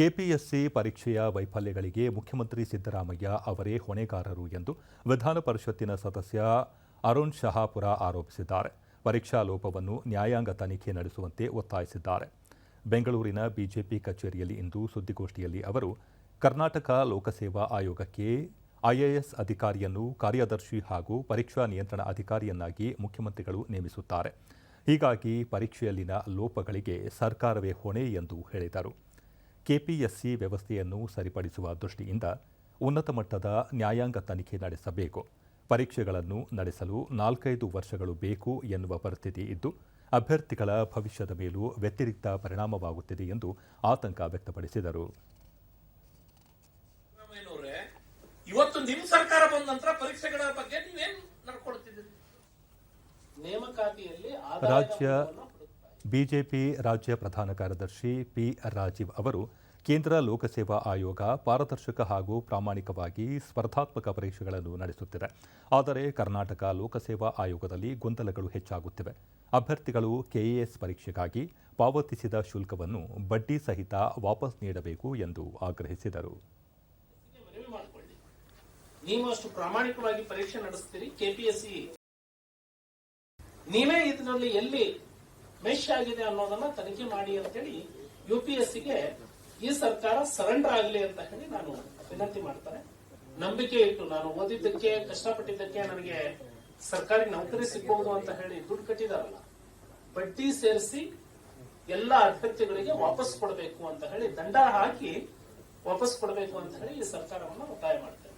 KPSC ಪರೀಕ್ಷೆಯ ವೈಫಲ್ಯಗಳಿಗೆ ಮುಖ್ಯಮಂತ್ರಿ ಸಿದ್ದರಾಮಯ್ಯ ಅವರೇ ಹೊಣೆಗಾರರು ಎಂದು ವಿಧಾನ ಪರಿಷತ್ತಿನ ಸದಸ್ಯ ಅರುಣ್ ಶಹಾಪುರ ಆರೋಪಿಸಿದ್ದಾರೆ. ಪರೀಕ್ಷಾ ಲೋಪವನ್ನು ನ್ಯಾಯಾಂಗ ತನಿಖೆ ನಡೆಸುವಂತೆ ಒತ್ತಾಯಿಸಿದ್ದಾರೆ. ಬೆಂಗಳೂರಿನ ಬಿಜೆಪಿ ಕಚೇರಿಯಲ್ಲಿ ಇಂದು ಸುದ್ದಿಗೋಷ್ಠಿಯಲ್ಲಿ ಅವರು, ಕರ್ನಾಟಕ ಲೋಕಸೇವಾ ಆಯೋಗಕ್ಕೆ ಐಎಎಸ್ ಅಧಿಕಾರಿಯನ್ನು ಕಾರ್ಯದರ್ಶಿ ಹಾಗೂ ಪರೀಕ್ಷಾ ನಿಯಂತ್ರಣ ಅಧಿಕಾರಿಯನ್ನಾಗಿ ಮುಖ್ಯಮಂತ್ರಿಗಳು ನೇಮಿಸುತ್ತಾರೆ. ಹೀಗಾಗಿ ಪರೀಕ್ಷೆಯಲ್ಲಿನ ಲೋಪಗಳಿಗೆ ಸರ್ಕಾರವೇ ಹೊಣೆ ಎಂದು ಹೇಳಿದರು. ಕೆಪಿಎಸ್ಸಿ ವ್ಯವಸ್ಥೆಯನ್ನು ಸರಿಪಡಿಸುವ ದೃಷ್ಟಿಯಿಂದ ಉನ್ನತ ಮಟ್ಟದ ನ್ಯಾಯಾಂಗ ತನಿಖೆ ನಡೆಸಬೇಕು. ಪರೀಕ್ಷೆಗಳನ್ನು ನಡೆಸಲು ನಾಲ್ಕೈದು ವರ್ಷಗಳು ಬೇಕು ಎನ್ನುವ ಪರಿಸ್ಥಿತಿ ಇದ್ದು ಅಭ್ಯರ್ಥಿಗಳ ಭವಿಷ್ಯದ ಮೇಲೂ ವ್ಯತಿರಿಕ್ತ ಪರಿಣಾಮವಾಗುತ್ತಿದೆ ಎಂದು ಆತಂಕ ವ್ಯಕ್ತಪಡಿಸಿದರು. ಇವತ್ತು ನಿಮ್ಮ ಸರ್ಕಾರ ಬಂದ ನಂತರ ಪರೀಕ್ಷೆಗಳ ಬಗ್ಗೆ ನೀವೇನು ನಡ್ಕೊಳ್ತಿದ್ದೀರಿ? ನೇಮಕಾತಿಯಲ್ಲಿ ರಾಜ್ಯ ಬಿಜೆಪಿ ರಾಜ್ಯ ಪ್ರಧಾನ ಕಾರ್ಯದರ್ಶಿ ಪಿ ರಾಜೀವ್ ಅವರು ಕೇಂದ್ರ ಲೋಕಸೇವಾ ಆಯೋಗ ಪಾರದರ್ಶಕ ಹಾಗೂ ಪ್ರಾಮಾಣಿಕವಾಗಿ ಸ್ಪರ್ಧಾತ್ಮಕ ಪರೀಕ್ಷೆಗಳನ್ನು ನಡೆಸುತ್ತಿದೆ. ಆದರೆ ಕರ್ನಾಟಕ ಲೋಕಸೇವಾ ಆಯೋಗದಲ್ಲಿ ಗೊಂದಲಗಳು ಹೆಚ್ಚಾಗುತ್ತಿವೆ. ಅಭ್ಯರ್ಥಿಗಳು ಕೆಎಎಸ್ ಪರೀಕ್ಷೆಗಾಗಿ ಪಾವತಿಸಿದ ಶುಲ್ಕವನ್ನು ಬಡ್ಡಿ ಸಹಿತ ವಾಪಸ್ ನೀಡಬೇಕು ಎಂದು ಆಗ್ರಹಿಸಿದರು. ನೀವೇ ಇದರಲ್ಲಿ ಎಲ್ಲಿ ಮೆಶ್ ಆಗಿದೆ ಅನ್ನೋದನ್ನ ತನಿಖೆ ಮಾಡಿ ಅಂತೇಳಿ ಯು ಪಿ ಎಸ್ ಸಿಗೆ ಈ ಸರ್ಕಾರ ಸರೆಂಡರ್ ಆಗಲಿ ಅಂತ ಹೇಳಿ ನಾನು ವಿನಂತಿ ಮಾಡ್ತಾರೆ ನಂಬಿಕೆ ಇಟ್ಟು ನಾನು ಓದಿದ್ದಕ್ಕೆ, ಕಷ್ಟಪಟ್ಟಿದ್ದಕ್ಕೆ ನನಗೆ ಸರ್ಕಾರಿ ನೌಕರಿ ಸಿಗಬಹುದು ಅಂತ ಹೇಳಿ ದುಡ್ಡು ಕಟ್ಟಿದಾರಲ್ಲ, ಬಡ್ಡಿ ಸೇರಿಸಿ ಎಲ್ಲ ಅಭ್ಯರ್ಥಿಗಳಿಗೆ ವಾಪಸ್ ಕೊಡಬೇಕು ಅಂತ ಹೇಳಿ ದಂಡ ಹಾಕಿ ವಾಪಸ್ ಕೊಡಬೇಕು ಅಂತ ಹೇಳಿ ಈ ಸರ್ಕಾರವನ್ನು ಒತ್ತಾಯ ಮಾಡ್ತಾರೆ